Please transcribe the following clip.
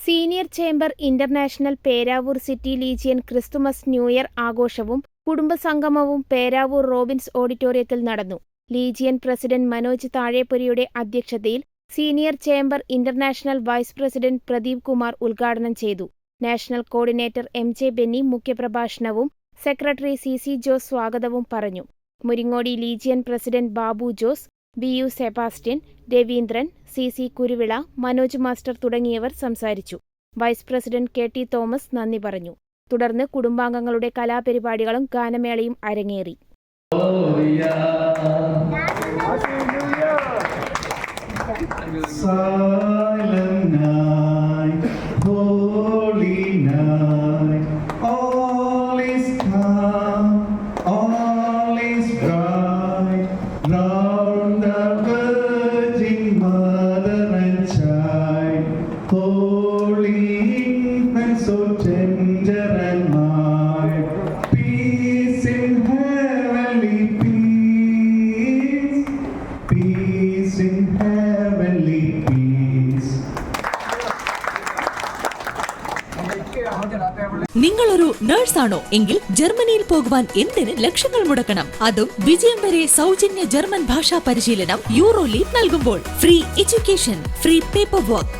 Senior chamber international Peravoor city legion Christmas new year ആഘോഷവും കുടുംബസംഗമവും Peravoor Robbins ഓഡിറ്റോറിയത്തിൽ നടന്നു. ലീജിയൻ പ്രസിഡന്റ് മനോജ് താഴേപ്പൊരിയുടെ അധ്യക്ഷതയിൽ senior chamber international vice president Pradeep Kumar ഉദ്ഘാടനം ചെയ്തു. National coordinator M. J. Benny മുഖ്യപ്രഭാഷണവും secretary C. C. Jose സ്വാഗതവും പറഞ്ഞു. Muringodi legion president Babu Jose, B. U. Sebastian, Raveendran, C. C. Kuruvila, Manoj master തുടങ്ങിയവർ സംസാരിച്ചു. Vice president K. T. Thomas നന്ദി പറഞ്ഞു. തുടർന്ന് കുടുംബാംഗങ്ങളുടെ കലാപരിപാടികളും ഗാനമേളയും അരങ്ങേറി. Silent night, holy night, holy infant, so tender and mild, peace in heavenly peace. നിങ്ങളൊരു നേഴ്സാണോ എങ്കിൽ ജർമ്മനിയിൽ പോകുവാൻ എന്തിന് ലക്ഷങ്ങൾ മുടക്കണം? അതും വിജയം വരെ സൗജന്യ ജർമ്മൻ ഭാഷാ പരിശീലനം യൂറോ ലീഗ് നൽകുമ്പോൾ. Free education free paper work